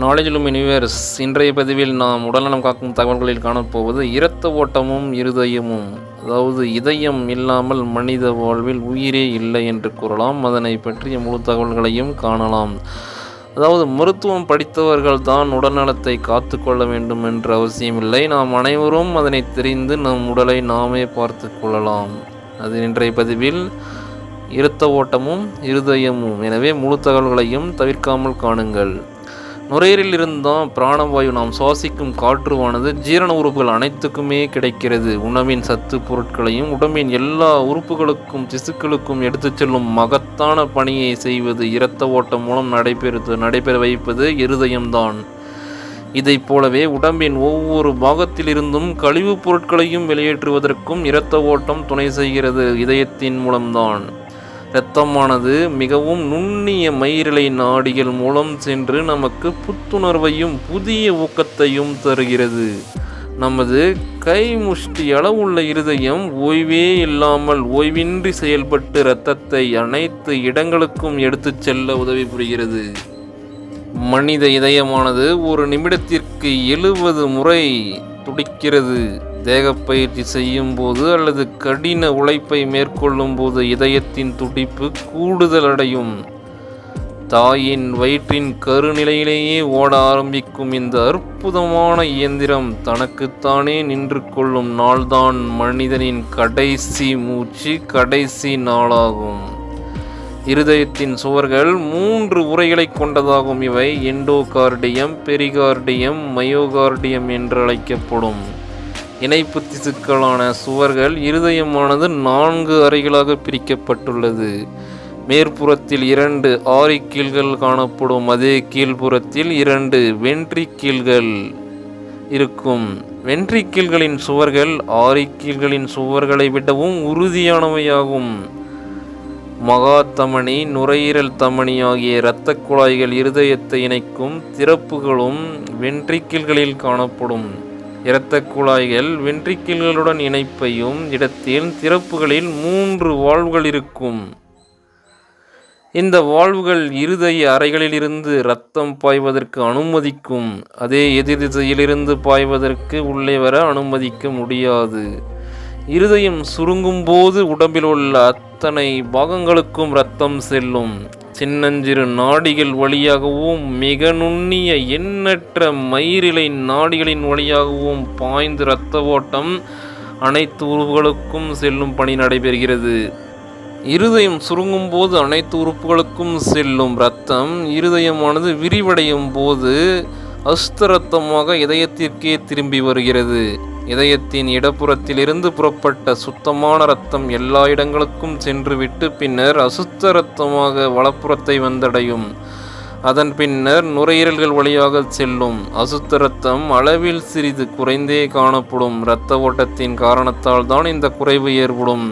நாலேஜிலும் universe இன்றைய பதிவில் நாம் உடல்நலம் காக்கும் தகவல்களில் காணப்போவது இரத்த ஓட்டமும் இருதயமும். அதாவது இதயம் இல்லாமல் மனித வாழ்வில் உயிரே இல்லை என்று கூறலாம். அதனை பற்றிய முழு தகவல்களையும் காணலாம். அதாவது மருத்துவம் படித்தவர்கள் தான் உடல்நலத்தை காத்து கொள்ள வேண்டும் என்ற அவசியமில்லை நாம் அனைவரும் அதனை தெரிந்து நம் உடலை நாமே பார்த்து கொள்ளலாம். அது இன்றைய பதிவில் இரத்த ஓட்டமும் இருதயமும். எனவே முழு தகவல்களையும் தவிர்க்காமல் காணுங்கள். நுரையீரலில் இருந்தால் பிராணவாயு நாம் சுவாசிக்கும் காற்றுவானது ஜீரண உறுப்புகள் அனைத்துக்குமே கிடைக்கிறது. உணவின் சத்து பொருட்களையும் உடம்பின் எல்லா உறுப்புகளுக்கும் திசுக்களுக்கும் எடுத்துச் செல்லும் மகத்தான பணியை செய்வது இரத்த ஓட்டம் மூலம் நடைபெறுது நடைபெற வைப்பது இருதயம்தான். இதைப் போலவே உடம்பின் ஒவ்வொரு பாகத்திலிருந்தும் கழிவுப் பொருட்களையும் வெளியேற்றுவதற்கும் இரத்த ஓட்டம் துணை செய்கிறது இதயத்தின் மூலம்தான். இரத்தமானது மிகவும் நுண்ணிய மயிரிழை நாடிகள் மூலம் சென்று நமக்கு புத்துணர்வையும் புதிய ஊக்கத்தையும் தருகிறது. நமது கை முஷ்டி அளவுள்ள இருதயம் ஓய்வே இல்லாமல் ஓய்வின்றி செயல்பட்டு இரத்தத்தை அனைத்து இடங்களுக்கும் எடுத்துச் செல்ல உதவி புரிகிறது மனித இதயமானது ஒரு நிமிடத்திற்கு எழுபது முறை துடிக்கிறது. தேகப்பயிற்சி செய்யும் போது அல்லது கடின உழைப்பை மேற்கொள்ளும் போது இதயத்தின் துடிப்பு கூடுதல் அடையும் தாயின் வயிற்றின் கருநிலையிலேயே ஓட ஆரம்பிக்கும் இந்த அற்புதமான இயந்திரம் தனக்குத்தானே நின்று கொள்ளும் நாள்தான் மனிதனின் கடைசி மூச்சு கடைசி நாளாகும். இருதயத்தின் சுவர்கள் மூன்று உரைகளை கொண்டதாகும். இவை எண்டோகார்டியம் பெரிகார்டியம் மயோகார்டியம் என்று அழைக்கப்படும் இணைப்பு திசுக்களான சுவர்கள் இருதயமானது நான்கு அறைகளாக பிரிக்கப்பட்டுள்ளது. மேற்புறத்தில் இரண்டு ஆரிக்கீல்கள் காணப்படும். அதே கீழ்ப்புறத்தில் இரண்டு வென்ட்ரிக்கீல்கள் இருக்கும். வென்ட்ரிக்கீல்களின் சுவர்கள் ஆரிக்கீல்களின் சுவர்களை விடவும் உறுதியானவையாகும். மகா நுரையீரல் தமனி ஆகிய இரத்த குழாய்கள் இருதயத்தை இணைக்கும் திறப்புகளும் வென்ட்ரிக்கிள்களில் காணப்படும். இரத்த குழாய்கள் வென்ட்ரிக்கிள்களுடன் இணைப்பையும் இடத்தில் திறப்புகளில் மூன்று வால்வுகள் இருக்கும். இந்த வால்வுகள் இருதய அறைகளிலிருந்து இரத்தம் பாய்வதற்கு அனுமதிக்கும். அதே எதிர் திசையிலிருந்து பாய்வதற்கு உள்ளே வர அனுமதிக்க முடியாது. இருதயம் சுருங்கும் போது உடம்பில் உள்ள அத்தனை பாகங்களுக்கும் இரத்தம் செல்லும். சின்னஞ்சிறு நாடிகள் வழியாகவும் மிக நுண்ணிய எண்ணற்ற மயிரிலை நாடிகளின் வழியாகவும் பாய்ந்து இரத்த ஓட்டம் அனைத்து உறுப்புகளுக்கும் செல்லும் பணி நடைபெறுகிறது. இருதயம் சுருங்கும் போது அனைத்து உறுப்புகளுக்கும் செல்லும் இரத்தம் இருதயமானது விரிவடையும் போது அஸ்தரத்தமாக இதயத்திற்கே திரும்பி வருகிறது. இதயத்தின் இடப்புறத்திலிருந்து புறப்பட்ட சுத்தமான இரத்தம் எல்லா இடங்களுக்கும் சென்றுவிட்டு பின்னர் அசுத்த இரத்தமாக வலப்புறத்தை வந்தடையும். அதன் பின்னர் நுரையீரல்கள் வழியாக செல்லும். அசுத்த இரத்தம் அளவில் சிறிது குறைந்தே காணப்படும். இரத்த ஓட்டத்தின் காரணத்தால் தான் இந்த குறைவு ஏற்படும்.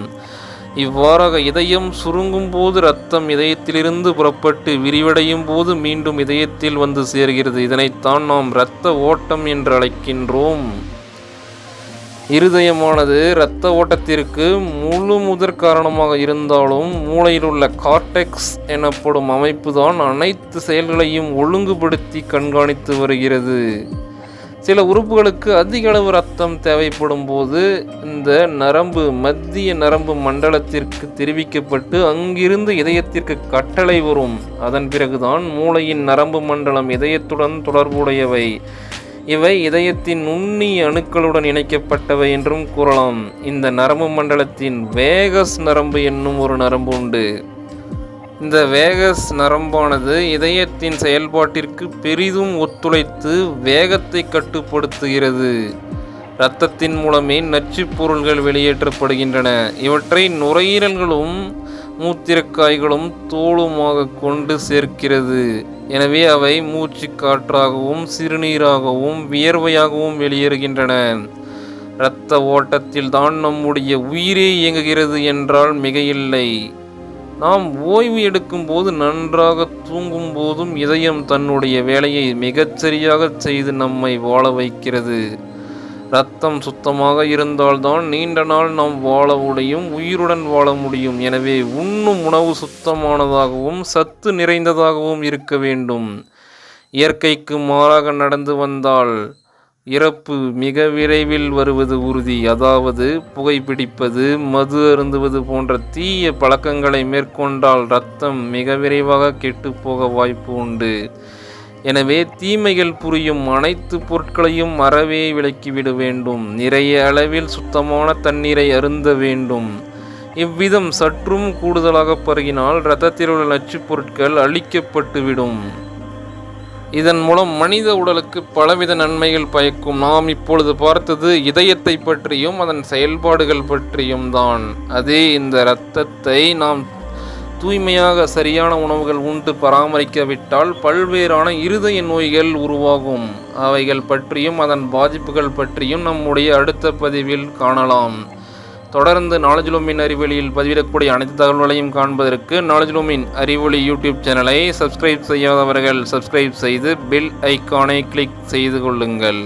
இவ்வாறாக இதயம் சுருங்கும் போது இரத்தம் இதயத்திலிருந்து புறப்பட்டு விரிவடையும் போது மீண்டும் இதயத்தில் வந்து சேர்கிறது. இதனைத்தான் நாம் இரத்த ஓட்டம் என்று அழைக்கின்றோம். இருதயமானது இரத்த ஓட்டத்திற்கு முழு முதற் காரணமாக இருந்தாலும் மூளையில் உள்ள கார்டெக்ஸ் எனப்படும் அமைப்புதான் அனைத்து செயல்களையும் ஒழுங்குபடுத்தி கண்காணித்து வருகிறது. சில உறுப்புகளுக்கு அதிக அளவு ரத்தம் தேவைப்படும் போது இந்த நரம்பு மத்திய நரம்பு மண்டலத்திற்கு தெரிவிக்கப்பட்டு அங்கிருந்து இதயத்திற்கு கட்டளை வரும். அதன் பிறகுதான் மூளையின் நரம்பு மண்டலம் இதயத்துடன் தொடர்புடையவை. இவை இதயத்தின் நுண்ணிய அணுக்களுடன் இணைக்கப்பட்டவை என்றும் கூறலாம். இந்த நரம்பு மண்டலத்தின் வேகஸ் நரம்பு என்னும் ஒரு நரம்பு உண்டு. இந்த வேகஸ் நரம்பானது இதயத்தின் செயல்பாட்டிற்கு பெரிதும் ஒத்துழைத்து வேகத்தை கட்டுப்படுத்துகிறது. இரத்தத்தின் மூலமே நச்சுப் பொருள்கள் வெளியேற்றப்படுகின்றன. இவற்றை நுரையீரல்களும் மூத்திரக்காய்களும் தோளுமாக கொண்டு சேர்க்கிறது. எனவே அவை மூச்சு காற்றாகவும் சிறுநீராகவும் வியர்வையாகவும் வெளியேறுகின்றன. இரத்த ஓட்டத்தில் தான் நம்முடைய உயிரே இயங்குகிறது என்றால் மிகையில்லை. நாம் ஓய்வு எடுக்கும் போது நன்றாக தூங்கும் போதும் இதயம் தன்னுடைய வேலையை மிகச்சரியாக செய்து நம்மை வாழ வைக்கிறது. ரத்தம் சுத்தமாக இருந்தால்தான் நீண்ட நாள் நாம் வாழ முடியும் உயிருடன் வாழ முடியும். எனவே உண்ணும் உணவு சுத்தமானதாகவும் சத்து நிறைந்ததாகவும் இருக்க வேண்டும். இயற்கைக்கு மாறாக நடந்து வந்தால் இறப்பு மிக விரைவில் வருவது உறுதி. அதாவது புகைப்பிடிப்பது மது அருந்துவது போன்ற தீய பழக்கங்களை மேற்கொண்டால் ரத்தம் மிக விரைவாக கெட்டுப் போக வாய்ப்பு உண்டு. எனவே தீமைகள் புரியும் அனைத்து பொருட்களையும் அறவே விலக்கிவிட வேண்டும். நிறைய அளவில் சுத்தமான தண்ணீரை அருந்த வேண்டும். இவ்விதம் சற்றும் கூடுதலாக பருகினால் இரத்தத்தில் உள்ள நச்சுப் பொருட்கள் அழிக்கப்பட்டுவிடும். இதன் மூலம் மனித உடலுக்கு பலவித நன்மைகள் பயக்கும். நாம் இப்பொழுது பார்த்தது இதயத்தை பற்றியும் அதன் செயல்பாடுகள் பற்றியும் தான். அதே இந்த இரத்தத்தை நாம் தூய்மையாக சரியான உணவுகள் உண்டு பராமரிக்கவிட்டால் பல்வேறான இருதய நோய்கள் உருவாகும். அவைகள் பற்றியும் அதன் பாதிப்புகள் பற்றியும் நம்முடைய அடுத்த பதிவில் காணலாம். தொடர்ந்து நாலேஜ்லூமின் அறிவொலியில் பதிவிடக்கூடிய அனைத்து தகவல்களையும் காண்பதற்கு நாலேஜ்லூமின் அறிவொளி யூடியூப் சேனலை சப்ஸ்கிரைப் செய்யாதவர்கள் சப்ஸ்கிரைப் செய்து பெல் ஐக்கானை கிளிக் செய்து கொள்ளுங்கள்.